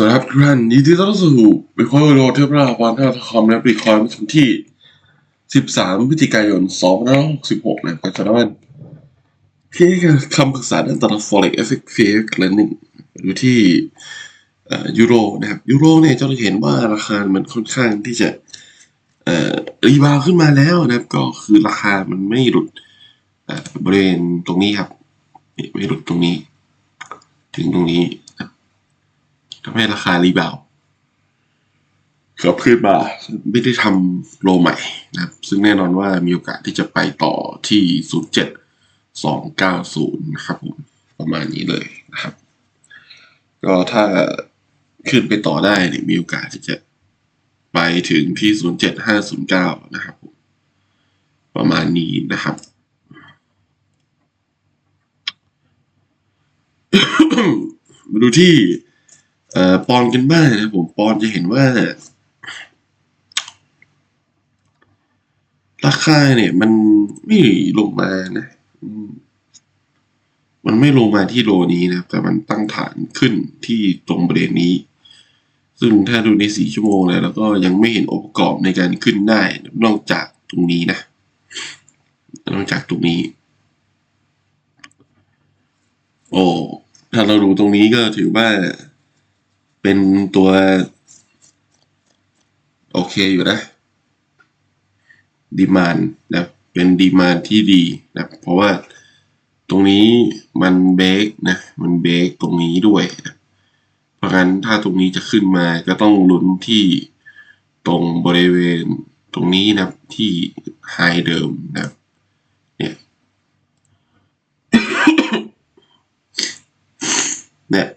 สวัสดีครับทุกท่านยินดีต้อนรับสู่บิตคอยโรเทปราพันธ์คอมและบิตคอยน์วันที่ 13 พฤศจิกายน 2566 นะครับก็จะได้ที่คำปรึกษาด้านตลาด forex FX FX lending อยู่ที่ยูโรนะครับยูโรเนี่ยจะเห็นว่าราคามันค่อนข้างที่จะรีบาวขึ้นมาแล้วนะครับ ก็คือราคามันไม่หลุดบริเวณตรงนี้ครับ ไม่หลุดตรงนี้ ถึงตรงนี้ ทำให้ราคารีบาวด์กลับขึ้นมาไม่ได้ทำโลใหม่นะครับ ซึ่งแน่นอนว่ามีโอกาสที่จะไปต่อที่ 07290 นะครับผมประมาณนี้เลยนะครับ ก็ถ้าขึ้นไปต่อได้เนี่ยมีโอกาสที่จะไปถึงที่ 07509 นะครับผมประมาณนี้นะครับ มาดูที่ เอ่อปอนกันบ้างนะผมปอนจะเห็นว่า ราคาเนี่ย มันไม่ลงมานะมันไม่ลงมาที่โลนี้นะแต่มันตั้งฐานขึ้นที่ตรงบริเวณนี้ ซึ่งถ้าดูในสี่ชั่วโมงแล้วแล้วก็ยังไม่เห็นองค์ประกอบในการขึ้นได้ นอกจากตรงนี้นะนอกจากตรงนี้ โอ้ถ้าเราดูตรงนี้ก็ถือว่า เป็นตัว โอเคอยู่นะดีมานนะเป็นดีมานที่ดีนะเพราะว่าตรงนี้มันเบรกนะมันเบรกตรงนี้ด้วยนะเพราะงั้นถ้าตรงนี้จะขึ้นมาก็ต้องลุ้นที่ตรงบริเวณตรงนี้นะที่ไฮเดิมนะเนี่ยเนี่ย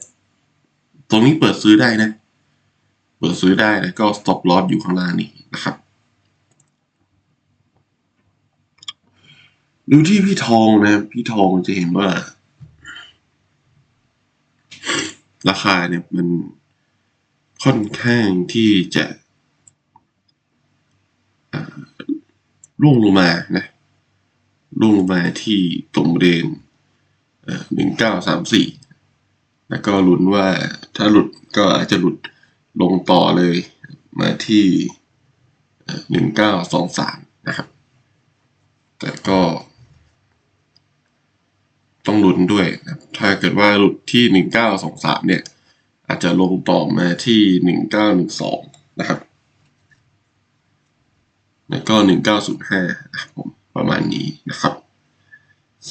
ตรงนี้เปิดซื้อได้นะ เปิดซื้อได้แล้วก็ stop loss อยู่ข้างล่างนี้นะครับ ดูที่พี่ทองนะ พี่ทองจะเห็นว่า ราคาเนี่ยมันค่อนข้างที่จะร่วงลงมานะร่วงลงมาที่ตรงบริเวณหนึ่งเก้าสามสี่ แล้วก็ลุ้นว่าถ้าหลุดก็อาจจะหลุดลงต่อเลยมาที่หนึ่งเก้าสองสามนะครับ แต่ก็ ต้องลุ้นด้วยนะถ้าเกิดว่าหลุดที่หนึ่งเก้าสองสามเนี่ย อาจจะลงต่อมาที่หนึ่งเก้าหนึ่งสองนะครับ แล้วก็หนึ่งเก้าศูนย์ห้าผมประมาณนี้นะครับ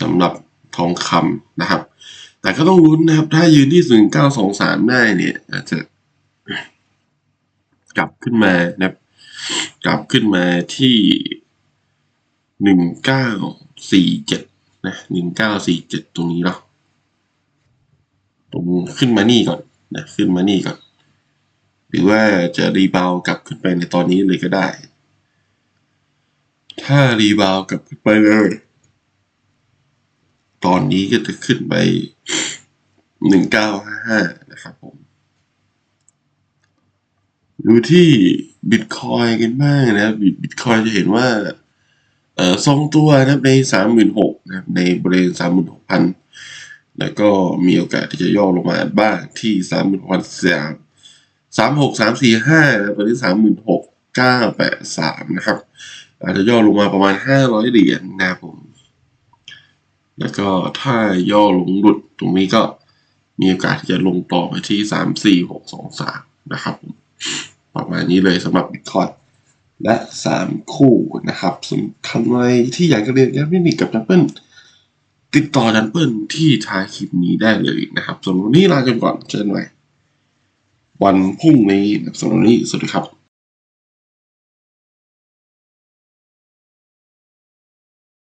สำหรับทองคำนะครับ แต่ก็ต้องลุ้นนะครับ ถ้ายืนที่ 1923 ได้เนี่ย อาจจะ กลับขึ้นมานะครับ กลับขึ้นมาที่ 1947 นะ 1947 ตรงนี้เนาะตรงขึ้นมานี่ก่อนนะ ขึ้นมานี่ก่อน หรือว่าจะรีบาวกลับขึ้นไปในตอนนี้เลยก็ได้ ถ้ารีบาวกลับขึ้นไปเลย ตอนนี้ก็จะขึ้นไปหนึ่งเก้าห้าห้านะครับผม ดูที่บิตคอยกันบ้างนะครับบิตคอยจะเห็นว่า เออทรงตัวนะในสามหมื่นหกนะในบริเวณสามหมื่นหกพันแล้วก็มีโอกาสที่จะย่อลงมาบ้างที่สามหมื่นพันสามสามหกสามสี่ห้านะตอนนี้สามหมื่นหกเก้าแปดสามนะครับ อาจจะย่อลงมาประมาณห้าร้อยเหรียญนะครับผม แล้วก็ถ้าย่อลงหลุดตรงนี้ก็มีโอกาสที่จะลงต่อไปที่สามสี่หกสองสามนะครับผมประมาณนี้เลยสำหรับบิตคอยและสามคู่นะครับสำคัญอะไรที่อยากจะเรียนแอปเทคนิคกับดับเบิลติดต่อดับเบิลที่ท้ายคลิปนี้ได้เลยนะครับสำหรับวันนี้ลากันก่อนเจอกันใหม่วันพรุ่งนี้นะสำหรับวันนี้สวัสดีครับ